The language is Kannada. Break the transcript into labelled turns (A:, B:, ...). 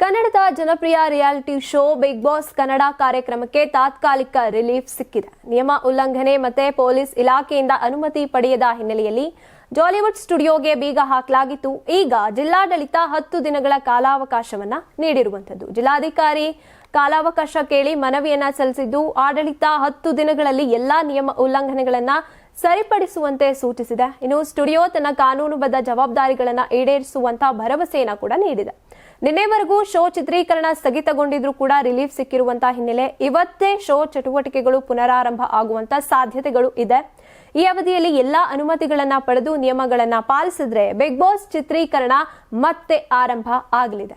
A: ಕನ್ನಡದ ಜನಪ್ರಿಯ reality show Bigg Boss Kannada ಕಾರ್ಯಕ್ರಮಕ್ಕೆ ತಾತ್ಕಾಲಿಕ ರಿಲೀಫ್ ಸಿಕ್ಕಿದೆ. ನಿಯಮ ಉಲ್ಲಂಘನೆ ಮತ್ತೆ ಪೊಲೀಸ್ ಇಲಾಖೆಯಿಂದ ಅನುಮತಿ ಪಡೆಯದ ಹಿನ್ನೆಲೆಯಲ್ಲಿ ಜಾಲಿವುಡ್ ಸ್ಟುಡಿಯೋಗೆ ಬೀಗ ಹಾಕಲಾಗಿತ್ತು. ಈಗ ಜಿಲ್ಲಾಡಳಿತ ಹತ್ತು ದಿನಗಳ ಕಾಲಾವಕಾಶವನ್ನ ನೀಡಿರುವಂತದ್ದು ಜಿಲ್ಲಾಧಿಕಾರಿ ಕಾಲಾವಕಾಶ ಕೇಳಿ ಮನವಿಯನ್ನ ಸಲ್ಲಿಸಿದ್ದು, ಆಡಳಿತ ಹತ್ತು ದಿನಗಳಲ್ಲಿ ಎಲ್ಲಾ ನಿಯಮ ಉಲ್ಲಂಘನೆಗಳನ್ನ ಸರಿಪಡಿಸುವಂತೆ ಸೂಚಿಸಿದೆ. ಇನ್ನು ಸ್ಟುಡಿಯೋ ತನ್ನ ಕಾನೂನುಬದ್ಧ ಜವಾಬ್ದಾರಿಗಳನ್ನು ಈಡೇರಿಸುವಂತಹ ಭರವಸೆಯನ್ನು ಕೂಡ ನೀಡಿದೆ. ನಿನ್ನೆವರೆಗೂ ಶೋ ಚಿತ್ರೀಕರಣ ಸ್ಥಗಿತಗೊಂಡಿದ್ರೂ ಕೂಡ ರಿಲೀಫ್ ಸಿಕ್ಕಿರುವಂತಹ ಹಿನ್ನೆಲೆ ಇವತ್ತೇ ಶೋ ಚಟುವಟಿಕೆಗಳು ಪುನರಾರಂಭ ಆಗುವಂತ ಸಾಧ್ಯತೆಗಳು ಇದೆ. ಈ ಅವಧಿಯಲ್ಲಿ ಎಲ್ಲಾ ಅನುಮತಿಗಳನ್ನ ಪಡೆದು ನಿಯಮಗಳನ್ನ ಪಾಲಿಸಿದ್ರೆ ಬಿಗ್ ಬಾಸ್ ಚಿತ್ರೀಕರಣ ಮತ್ತೆ ಆರಂಭ ಆಗಲಿದೆ.